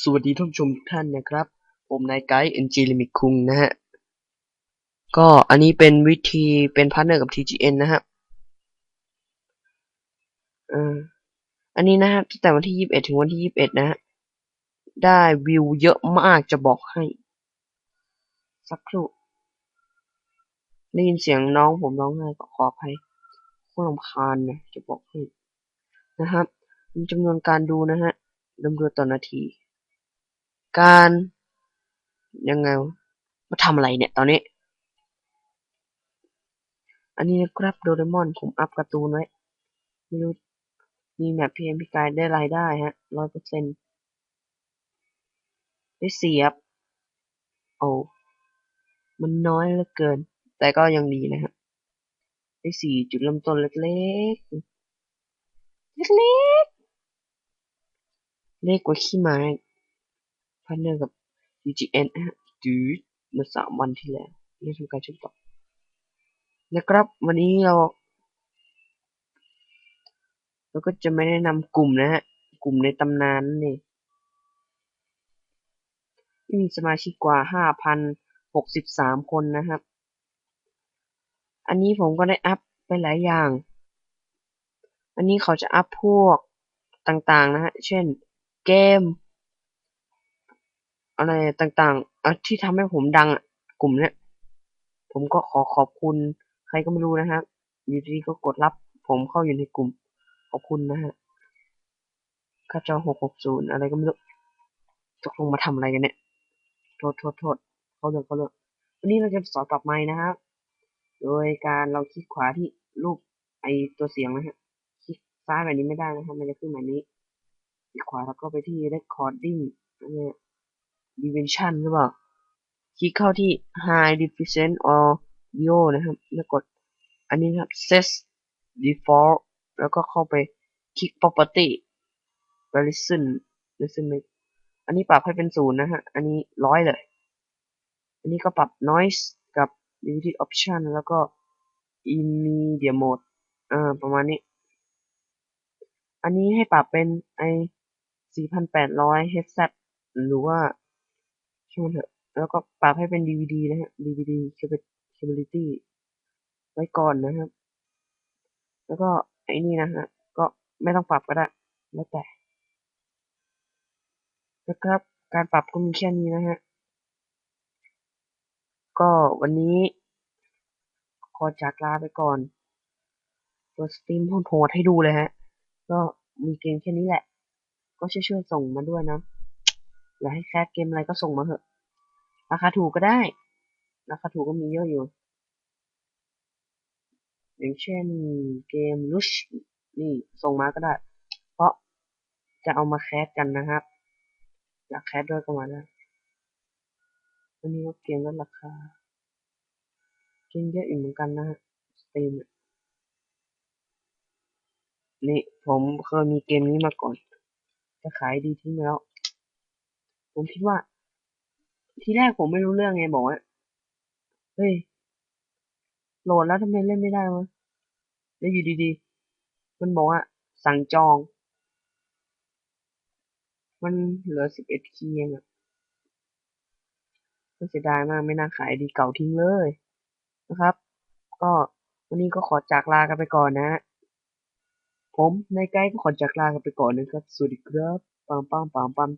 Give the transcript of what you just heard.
สวัสดีท่านผู้ชมทุกท่านนะครับ ผมนายไกด์เอ็นจีลิมิคุงนะฮะ ก็อันนี้เป็นวิธีเป็นพาร์ทเนอร์กับ TGN นะฮะอันนี้นะฮะตั้งแต่วันที่ 21 ถึงวันที่ 21 นะฮะ ได้วิวเยอะมากจะบอกให้ สักครู่ได้ยินเสียงน้องผมร้องไห้ก็ขออภัยผู้รำคาญนะจะบอกให้นะครับมีจำนวนการดูนะฮะ ดำเนินต่อนาที การยังไงมาทำอะไรเนี่ย ตอนนี้ อันนี้นะครับโดเรมอนผมอัพการ์ตูนไว้ไม่รู้มีแมปพีเอ็มพีกายได้รายได้ฮะร้อยเปอร์เซ็นต์ได้เสียบ โอ้มันน้อยเหลือเกิน แต่ก็ยังดีนะฮะได้สี่จุดเริ่มต้นเล็กๆ เล็กๆ เล็กกว่าขี้ไม้พันเนอร์กับ UGN นะฮะดเมื่อสามวันที่แล้วได้ทำการเชื่อมต่อนะครับ วันนี้เราเราก็จะไม่แนะนำกลุ่มนะฮะ กลุ่มในตำนานนี่มีสมาชิกกว่าห้าพันหกสิบสามคนนะครับ อันนี้ผมก็ได้อัพไปหลายอย่าง อันนี้เขาจะอัพพวกต่างๆนะฮะ เช่น เกม อะไรต่างๆอะที่ทำให้ผมดังอะกลุ่มเนี้ย ผมก็ขอขอบคุณ ใครก็ไม่รู้นะครับอยู่ดีก็กดรับ ผมเข้าอยู่ในกลุ่ม ขอบคุณนะฮะค่าจอหกหกศูนย์อะไรก็ไม่รู้ตกลงมาทำอะไรกันเนี่ย โทษโทษโทษเขาเลือกเขาเลือกวันนี้เราจะสอนปรับไม้นะครับ โดยการเราคลิกขวาที่รูปไอตัวเสียงนะฮะ คลิกซ้ายแบบนี้ไม่ได้นะครับ มันจะขึ้นแบบนี้ คลิกขวาแล้วก็ไปที่ recording นี่ dimension หรือเปล่า คลิกเข้าที่ high definition audio นะครับ แล้วกด อันนี้นะครับ set default แล้วก็เข้าไปคลิก property listen listen อันนี้ปรับให้เป็นศูนย์นะฮะ อันนี้ร้อยเลย อันนี้ก็ปรับ noise กับ limited option แล้วก็ immediate mode อ่า ประมาณนี้ อันนี้ให้ปรับเป็นไอ 4,800 Hz หรือว่าช่างมันเถอะ แล้วก็ปรับให้เป็น DVD นะฮะ DVD capability ไว้ก่อนนะครับ แล้วก็ไอ้นี่นะฮะ ก็ไม่ต้องปรับก็ได้ แล้วแต่ นะครับ การปรับก็มีแค่นี้นะฮะ ก็วันนี้ ขอจากลาไปก่อนเปิดสตรีมโหดให้ดูเลยฮะ ก็มีเกมแค่นี้แหละ ก็ช่วยๆส่งมาด้วยนะอยากให้แคสเกมอะไรก็ส่งมาเถอะ ราคาถูกก็ได้ ราคาถูกก็มีเยอะอยู่ อย่างเช่นเกม Rush นี่ส่งมาก็ได้ เพราะจะเอามาแคสกันนะครับอยากแคสด้วยก็มาได้อันนี้ก็เกมลดราคาเกมเยอะอีกเหมือนกันนะฮะสตรีมนี่ผมเคยมีเกมนี้มาก่อน จะขายดีทิ้งไปแล้ว ผมคิดว่า ทีแรกผมไม่รู้เรื่องไงบอกว่าเฮ้ยโหลดแล้วทำไมเล่นไม่ได้วะแล้วอยู่ดีๆ มันบอกว่า สั่งจอง มันเหลือสิบเอ็ดคีย์เองอะเสียดายมากไม่น่าขายดีเก่าทิ้งเลยนะครับ ก็วันนี้ก็ขอจากลากันไปก่อนนะ ผมในาไกด์ก็ขอจากลากันไปก่อนนะครับ สวัสดีครับ ปังปังปังปัง